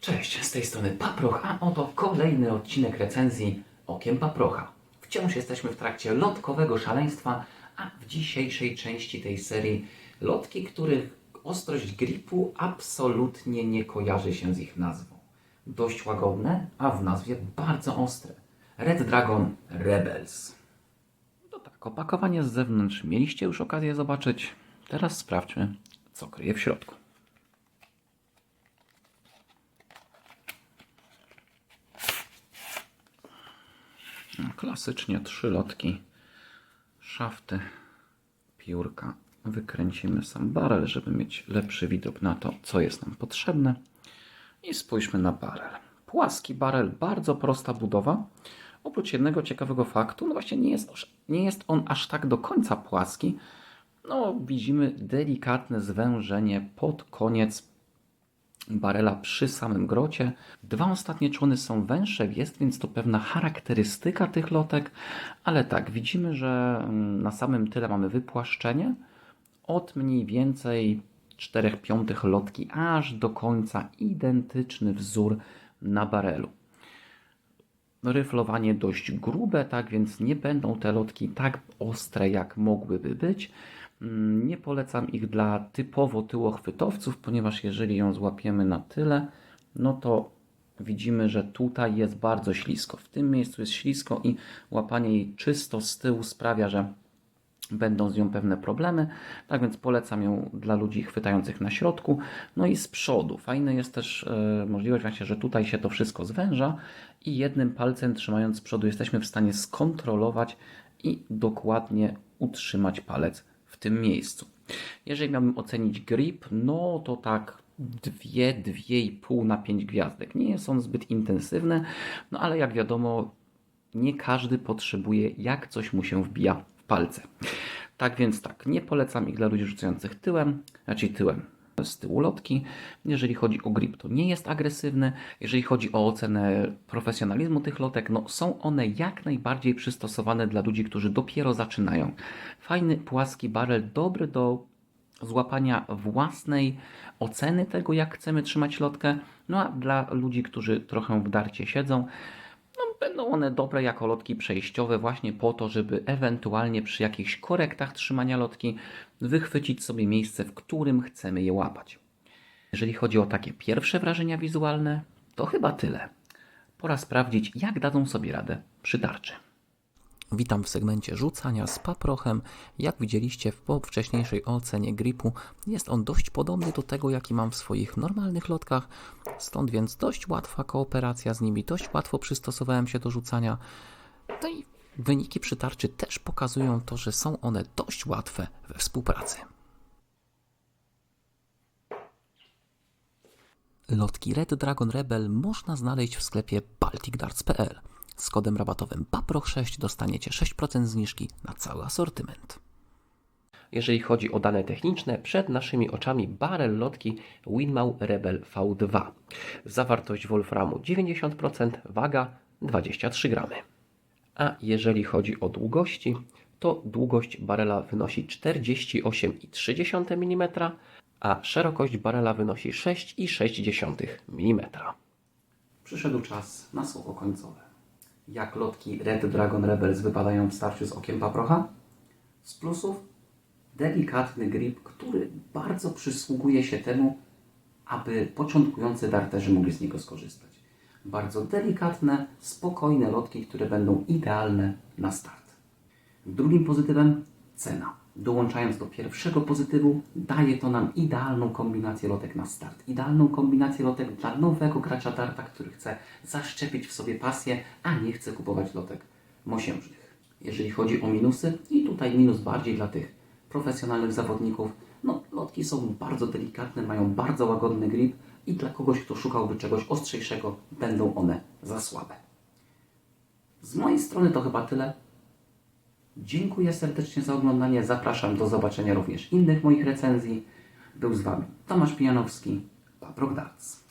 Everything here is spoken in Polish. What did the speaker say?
Cześć, z tej strony Paproch, a oto kolejny odcinek recenzji Okiem Paprocha. Wciąż jesteśmy w trakcie lotkowego szaleństwa, a w dzisiejszej części tej serii lotki, których ostrość gripu absolutnie nie kojarzy się z ich nazwą. Dość łagodne, a w nazwie bardzo ostre. Red Dragon Rebels. No tak, opakowanie z zewnątrz mieliście już okazję zobaczyć. Teraz sprawdźmy, co kryje w środku. No, Klasycznie trzy lotki, szafty, piórka. Wykręcimy sam barel, żeby mieć lepszy widok na to, co jest nam potrzebne. I spójrzmy na barel. Płaski barel, bardzo prosta budowa. Oprócz jednego ciekawego faktu, no właśnie nie jest, nie jest on aż tak do końca płaski. No, widzimy delikatne zwężenie pod koniec barela przy samym grocie. Dwa ostatnie człony są węższe, jest więc to pewna charakterystyka tych lotek, ale tak, widzimy, że mm, na samym tyle mamy wypłaszczenie od mniej więcej 4 piątych lotki aż do końca identyczny wzór na barelu. Ryflowanie dość grube, tak więc nie będą te lotki tak ostre, jak mogłyby być. Mm, Nie polecam ich dla typowo tyłochwytowców, ponieważ jeżeli ją złapiemy na tyle, no to widzimy, że tutaj jest bardzo ślisko. W tym miejscu jest ślisko i łapanie jej czysto z tyłu sprawia, że będą z nią pewne problemy. Tak więc polecam ją dla ludzi chwytających na środku. No i z przodu. Fajna jest też e, możliwość właśnie, że tutaj się to wszystko zwęża i jednym palcem trzymając z przodu jesteśmy w stanie skontrolować i dokładnie utrzymać palec w tym miejscu. Jeżeli miałbym ocenić grip, no to tak 2, 2,5 na 5 gwiazdek. Nie on zbyt intensywny, no ale jak wiadomo, nie każdy potrzebuje, jak coś mu się wbija palce. Tak więc tak, nie polecam ich dla ludzi rzucających tyłem, raczej tyłem z tyłu lotki. Jeżeli chodzi o grip, to nie jest agresywny. Jeżeli chodzi o ocenę profesjonalizmu tych lotek, no są one jak najbardziej przystosowane dla ludzi, którzy dopiero zaczynają. Fajny, płaski barel, dobry do złapania własnej oceny tego, jak chcemy trzymać lotkę. No a dla ludzi, którzy trochę w darcie siedzą, będą one dobre jako lotki przejściowe, właśnie po to, żeby ewentualnie przy jakichś korektach trzymania lotki wychwycić sobie miejsce, w którym chcemy je łapać. Jeżeli chodzi o takie pierwsze wrażenia wizualne, to chyba tyle. Pora sprawdzić, jak dadzą sobie radę przy tarczy. Witam w segmencie rzucania z paprochem. Jak widzieliście po wcześniejszej ocenie gripu, jest on dość podobny do tego, jaki mam w swoich normalnych lotkach, stąd więc dość łatwa kooperacja z nimi, dość łatwo przystosowałem się do rzucania. No i wyniki przy tarczy też pokazują to, że są one dość łatwe we współpracy. Lotki Red Dragon Rebel można znaleźć w sklepie balticdarts.pl. Z kodem rabatowym PAPROCH6 dostaniecie 6% zniżki na cały asortyment. Jeżeli chodzi o dane techniczne, przed naszymi oczami barel lotki Winmau Rebel V2. Zawartość wolframu 90%, waga 23 gramy. A jeżeli chodzi o długości, to długość barela wynosi 48,3 mm, a szerokość barela wynosi 6,6 mm. Przyszedł czas na słowo końcowe. Jak lotki Red Dragon Rebels wypadają w starciu z okiem paprocha? Z plusów delikatny grip, który bardzo przysługuje się temu, aby początkujący darterzy mogli z niego skorzystać. Bardzo delikatne, spokojne lotki, które będą idealne na start. Drugim pozytywem cena. Dołączając do pierwszego pozytywu, daje to nam idealną kombinację lotek na start. Idealną kombinację lotek dla nowego gracza darta, który chce zaszczepić w sobie pasję, a nie chce kupować lotek mosiężnych. Jeżeli chodzi o minusy, i tutaj minus bardziej dla tych profesjonalnych zawodników, no lotki są bardzo delikatne, mają bardzo łagodny grip i dla kogoś, kto szukałby czegoś ostrzejszego, będą one za słabe. Z mojej strony to chyba tyle. Dziękuję serdecznie za oglądanie. Zapraszam do zobaczenia również innych moich recenzji. Był z Wami Tomasz Pijanowski, Paprok Darts.